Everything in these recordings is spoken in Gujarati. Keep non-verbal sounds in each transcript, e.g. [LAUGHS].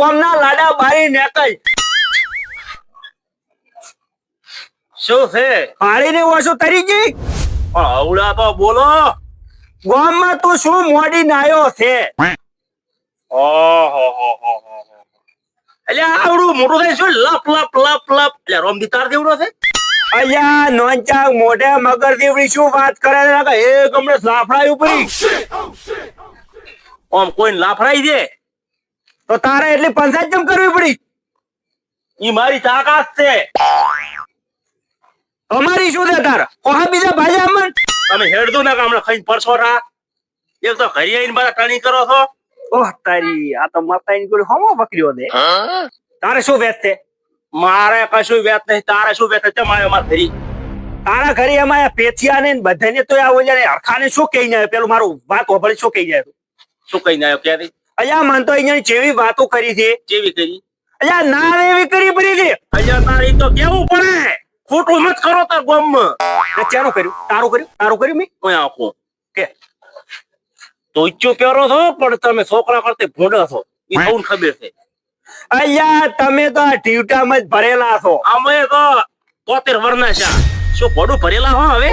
ગોમના લાડા બારી નેકલ શું છે? પાડીને ઓછું તરી ગઈ? પણ હવડા તો બોલો. ગોમમાં તું શું મોડી નાયો છે? ઓહો હો હો આવડું મોટું થાય શું? લપ લપ લપ લપ. એટલે રોમ દીતાર દેવડો છે? અલ્યા નોંચા મોઢે મગર દેવડી શું વાત કરે છે? કે લાફડાઈ ઉપરી આમ કોઈને લાફડાઈ દે? તો તારે એટલી પંચાયત કેમ કરવી પડી? ઈ મારી તાકાત છે. અમારી શું છે તારે? કોહા બીજા ભાઈ અમન તમે હેડજો ના કે ખાઈને પરસો રા એક તો ઘરે આવીને બધા ટણી કરો છો. ઓહ તારી આ તો મતાઈ ગોળી હોમો પકડ્યો દે. તારે શું વેત છે? મારે કશું વેત નહીં તારે શું વેત છે? મારે માર ઘરી. તારા ઘરે અમારા પેથિયા ને બધાને તો આવો જાય હરખાને શું કહી જાય પેલું મારું વાત હોભળી શું કહી જાય શું કહી ના ક્યારે અલ્યા મન તો અહીંયા જેવી વાતો કરી છે. જેવી કરી? અલ્યા ના રે એવી કરી પડી છે. અહીંયા તારી તો કેવું પડે? ખોટું મત કરો તાર ગામમાં. ચાનું કર્યું તારું કર્યું તારું કર્યું મેં? કોઈ આખું. કે? તો ઈચ્છો પહેરો છો પણ તમે છોકરા કરતે ભોડા છો. એ સૌને ખબર છે. અલ્યા તમે તો આ ટીવટામાં જ ભરેલા છો. અમે તો તોતેર વરના છે. શું ભોડું ભરેલા હો હવે?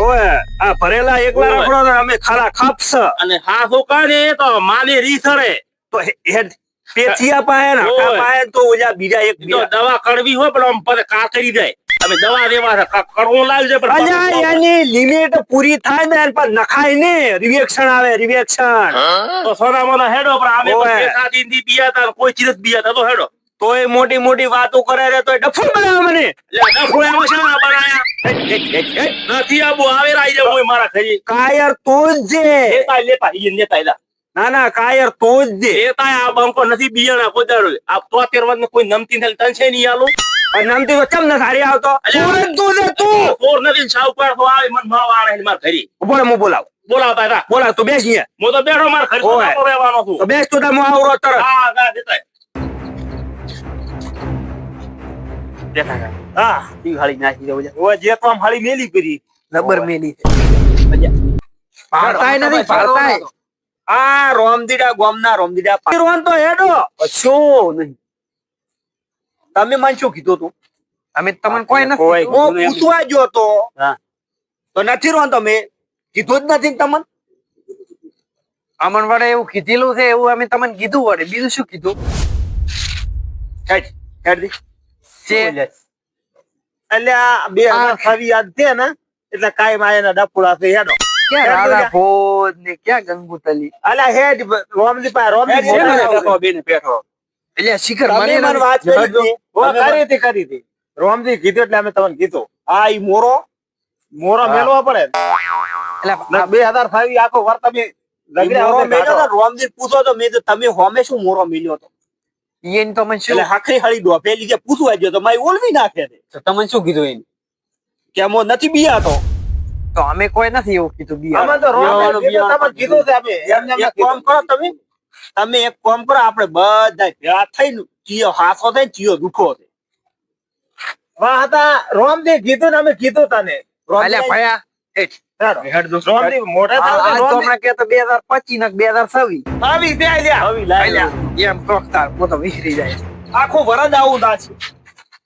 આ ભરેલા એકલા. રાખડો ને અમે ખારા ખાપસ. અને હા શું કાઢે તો માલી રીસરે તો પેથિયા પાહે ને. હકા તો ઓજા બીજા એક બીજા. દવા કડવી હોય પણ આમ પછી કા કરી જાય અમે દવા દેવા છે કા- કડવું લાવજે પણ અલ્યા એની લિમિટ પૂરી થાય ને એના પર નખાય ને. રિએક્શન આવે રિએક્શન તો સોના મોના હેડો પણ અમે ઓય. પૈસા દીધી બીયા તા કોઈ ચીજ બિયા તા તો હેડો. તોય મોટી મોટી વાતો કરે રે તો ડફું બનાવે મને. ડફો છે ના બનાયા. નથી આબુ આવે રાઈ જાય કોઈ મારા ખરી કાયર તું જ જે લેતા લેતા ઈ લેતા ના ના કાયર તું જ જે લેતા આ બંકો નથી બિયાણા કોઈ દાડો આ તોતેર વર્ષ કોઈ નમતી ને તનસે નહીં આલું? અને નામથી તો ચમ ન સારી આવતો? અલ્યા. તું જ તું છે તું! કોર નથી સાવકાર તો આવે મન માવા આણે માર ઘરે. બોલે હું બોલાવ. બોલાવતા હતા બોલાવ તું બેસ અહીંયા. હું તો બેઠો માર ઘરે ઓય. તો રહેવાનો છું. તો બેસ તું તાર હું આવરો તરત. હા હા દેતા બેઠા કર. હા. ઈ હાળી નાખી દઉં જા. ઓય જે તો આમ હાળી મેલી કરી. રબર મેલી. પાડતાય નથી પાડતાય આ રોમદીડા ગોમના રોમદીડા રોન તો હેડો. શું નહીં. તમે મને શું કીધું તું અમે તમને કોઈ નથી હું પૂછવા ગયો તો. તો નથી રોન તમે? કીધું જ નથી તમને? અમન વડે એવું કીધેલું છે એવું અમે તમને કીધું વડે. બીજું શું કીધું? હેડ હેડ દી. એટલે આ બે ખાવી યાદ છે ને? એટલે કાયમ આ એના ડફોડા છે હેડો. ક્યાં રાધા ભોજ ને ક્યાં ગંગુતલી અલા હેડ રોમદી પા રોમદી મોટા હેડ, બેઠો. એટલે શિખર તમે મને મને વાત કરી હતી. ઓ, તમે કરી હતી કરી હતી. રોમજી કીધું એટલે અમે તમને કીધું. આ ઈ મોરો મોરો મેલવો પડે. એટલે બે હજાર છવ્વીસ આખો વાર તમે રોમજી પૂછો તો મેં તમે હોમે શું મોરો મેલ્યો તો તો મને શું હાખરી હળી ડોફેલી કે પૂછવા ગયો તો મારી ઓલવી નાખે તમને શું કીધું એને કે મો નથી બીયા તો અમે કોઈ નથી એવું કીધું બિયારણ. અમે તો બિયાવાનું, કીધું છે અમે એક કામ કરો તમે. તમે એક કામ કરો આપણે બધા ભેળા થઈને ચિયો હાથો થઈ ચિયો દુખો છે. વાહ હતા રોમજી કીધું ને અમે કીધું તને. એટલે ભયા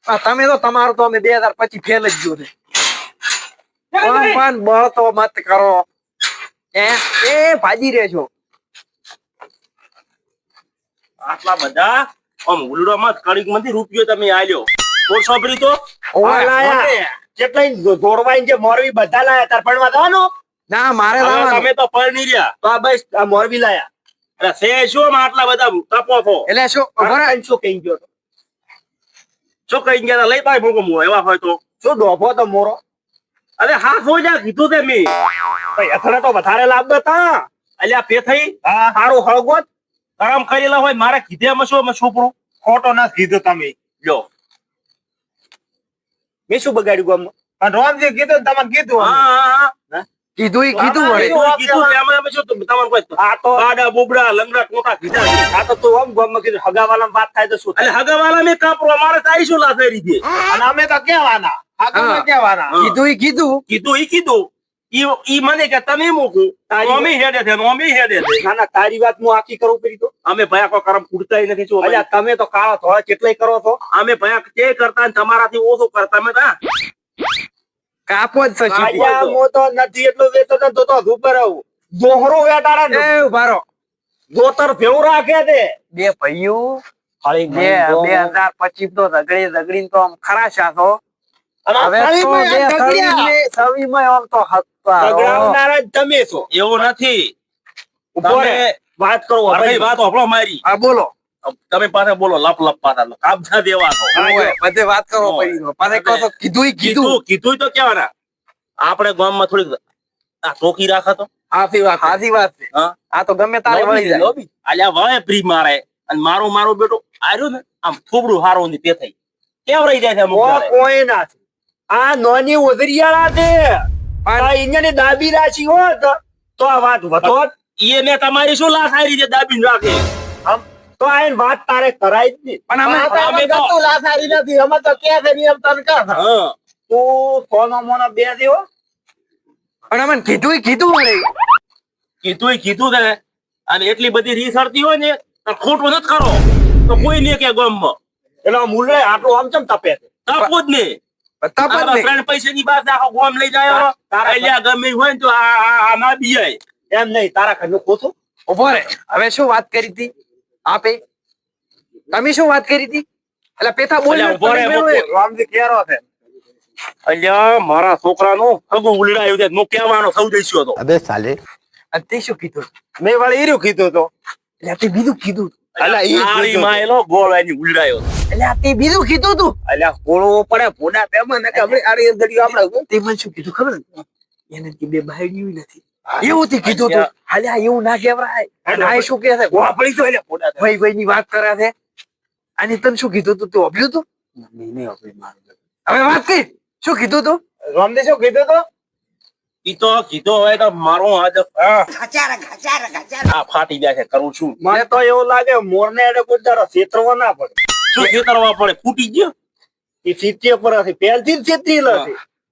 તો તમે તો તમારું તો અમે બે હજાર પચીસ ફેલ જ ગયો છે. પણ પણ બળ તો મત કરો. એ એ ભાજી રે છો આટલા બધા? આમ ઉલડોમાં કડીકમાંથી રૂપિયો તમે આલ્યો. કોણ સાંભળી તો? કેટલાય દોરવાઈ જે મોરવી બધા લાયા તાર પણ જવાનું? ના મારે લાવવાનું તમે તો પરણી રહ્યા. તો આ બસ આ મોરવી લાયા. અરે સે શું આટલા બધા તપો છો? એટલે શું હે? શું કહી ગયો તો? શું કઈ ગયા લઈ પાય મૂકો મો એવા હોય તો. શું ડોફો તો મોરો? અરે હા હોય જા કીધું તે મી. ભાઈ તો વધારે લાભ હતા અલ્યા પે થઈ સારું હળગોત. કામ કરેલા હોય મારે કીધે શું અમે છોપડું ખોટો ના કીધું તમે. જો મેં શું બગાડ્યું ગામમાં? પણ રોમજી કીધું ને તમને કીધું હા હા હા. કીધું કીધું વળે. કીધું એમાં અમે શું તમારે કોઈ આ તો બાડા બોબડા લંગડા ટોટા કીધા આ તો તું આમ ગામમાં કીધું હગાવાલા વાત થાય તો શું એટલે હગાવાલા મેં કાપરો અમારે તારી શું લાફેરી રીધે અને અમે તો કહેવાના કીધું ઈ કીધું? કીધું ઈ કીધું. ઈ ઈ મને કે તમે મૂકું. તારી- હેડે છે નોમી હેડે છે. ના ના તારી વાત હું આખી કરું કરી તો. અમે ભયા કોઈ કરમ કૂટતાય નથી છો અલ્યા તમે તો કાળા ધોળા કેટલાય કરો છો. અમે ભયા તે કરતા ને તમારાથી ઓછું કરતા અમે તા કાપો જ છે સીધી. અલ્યા તો નથી એટલું વેચતો તો તો ઉપર આવું. દોહરો વેટાડા ને. એ દોતર ભેવું રાખે છે. બે ભાઈઓ. બે બે હજાર પચીસ તો રગડી રગડીને તો આમ ખરાશા છો તમે છો. એવું નથી. વાત કરો વાત હોભળો મારી. હા બોલો. તમે પાસે બોલો લપ લપ પાછા કાબજા દેવા બધે વાત કરો ઓય. કહો કીધું કીધું. કીધું કીધું તો કેવાના આપણે ગામમાં થોડીક આ ચોકી રાખા તો. હાથી વાત. હાથી વાત છે. હા. આ તો ગમે તારે વળી જાય. અલ્યા વળે પ્રી મારે. અને મારું મારું બેટું આર્યું ને આમ થોબડું હારું ની તે થઈ. કેમ રહી જાય છે કોઈ ના છે આ નોની છે. પણ આ અહીંયા દાબી રાખી હોત તો આ વાત વતોત ઈ મેં તમારી શું લાશ આરી રીતે દાબી રાખે? આમ તો આ વાત તારે કરાય જ નહીં. પણ અમે- અમે તો- ગતું લાસારી નથી. અમે તો કે છે નિયમ તનકા છે. હા. તું સોનો મોનો બે દેવો પણ અમે કીધું કીધું વળી કીધું કીધું ને અને એટલી બધી રીસરતી હોય ને તો ખોટું નથી કરો. તો કોઈ નહીં કે ગમ એટલે મુરલે આટલું આમ ચમ તપે છે? તપવું જ નહીં. ત્રણ પૈસા ની બાદ વાત કરી હતી? આપે? તમે શું વાત કરી હતી? એટલે પેથા બોલ ઊભો રે રામજી કેરો છે? અલ્યા મારા છોકરાનું સગું ઉલડાયું છે. હું સૌ જઈશું હતો. અબે ચાલે અને તે શું કીધું? મેં વાળે એર્યું કીધું તો. એટલે તે બીજું કીધું. અલા એ માયલો ગોળ એની ઉલડાયો. એટલે આ તે બીજું કીધું તું. અલ્યા હોળવો પડે ભૂડા પેમાં ને આપણે આડી અંદરી આપણે તે મને શું કીધું ખબર? એને કે બે બાયડીયું નથી. એવું તે કીધું તું. હાલે આ એવું ના કહેવાય. અને આ શું કહે છે? વાપરી તો એટલે ભૂડા ભાઈ ભાઈ ની વાત કરે છે. અને તને શું કીધું તું? તું તું? હવે વાત કરી. શું કીધું તું? રોમને શું કીધું તો? ઈ તો કીધો હોય તો મારો આજ આ ફાટી જાય છે કરું છું. મને તો એવું લાગે મોરને એને ગુજરાત છેતરવા ના પડે. શું ખેતરવા પડે ફૂટી ગયો? એ સિત્તેર પર પહેલથી જ નથી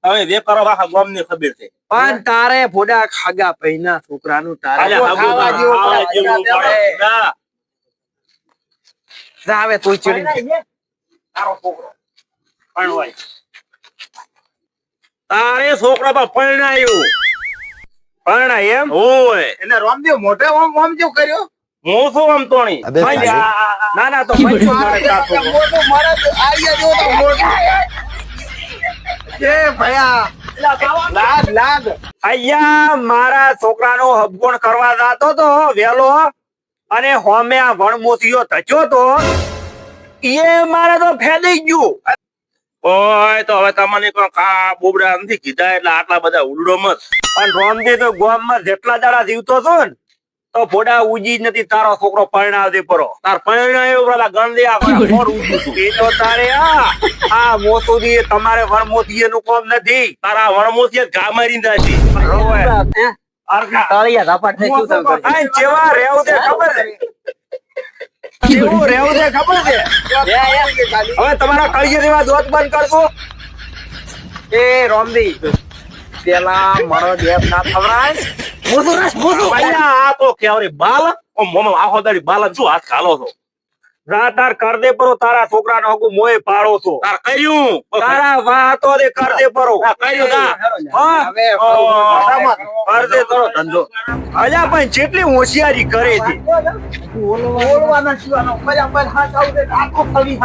હવે જે આખા ગામ ને ખબર છે. પણ તારે ભોડા ખાગા પૈના છોકરાનું તારે તું ચીડી તારો છોકરો. તારે છોકરા પર પરણાયું. પરણાય એમ? હોય. એને રામદેવ મોઢે ઓમ કર્યો. હું શું આમ તોણી ના ના તો અહીંયા મારા છોકરાનો હબગોણ કરવા જતો તો વેલો. અને હોમે આ વણમૂસીઓ ધચ્યો તો એ મારે તો ફેલી ગયું. ઓય તો હવે તમને કોઈ કા બોબડા નથી કીધા એટલે આટલા બધા ઉલડો મત અને રોમજી તો ગોમમાં જેટલા દાડા જીવતો છો ને તો ભોડા ઉજી જ નથી તારો છોકરો પરણાવ દે પરો. તાર પેલા આખા મોર ઉડ્યું તું. એ તો તારે આ આ મોસુદી તમારે વણમોતી નું કોમ નથી. તારા વણમોથી ઘા મારી દાશે અરગા. તાળિયા ઝાપટ થઈ શું થયું આ જેવા રેવ દે ખબર છે? કેવું [LAUGHS] રેવ દે ખબર છે? હવે તમારા કળિયે જેવા દોત બંધ કરશો એ રોમદી પેલા મારો દેવ ના ખવરાય મોસું રાસ મોસું અલ્યા, આ તો કેવરી બાલ ઓ મોમાં આખો દાડી બાલન શું હાથ ખાલો છો? તાર પરો તારા છોકરાનો હગું મોય પાડો છો. તાર કર્યું? તારા વાતો દે કરદે પરો કર્યું તા હવે ઓ, કર દે ધંધો. અલ્યા પણ જેટલી હોશિયારી કરે છે. બોલવાના શિવાનો બરાબર હાથ આવું આખો ફરી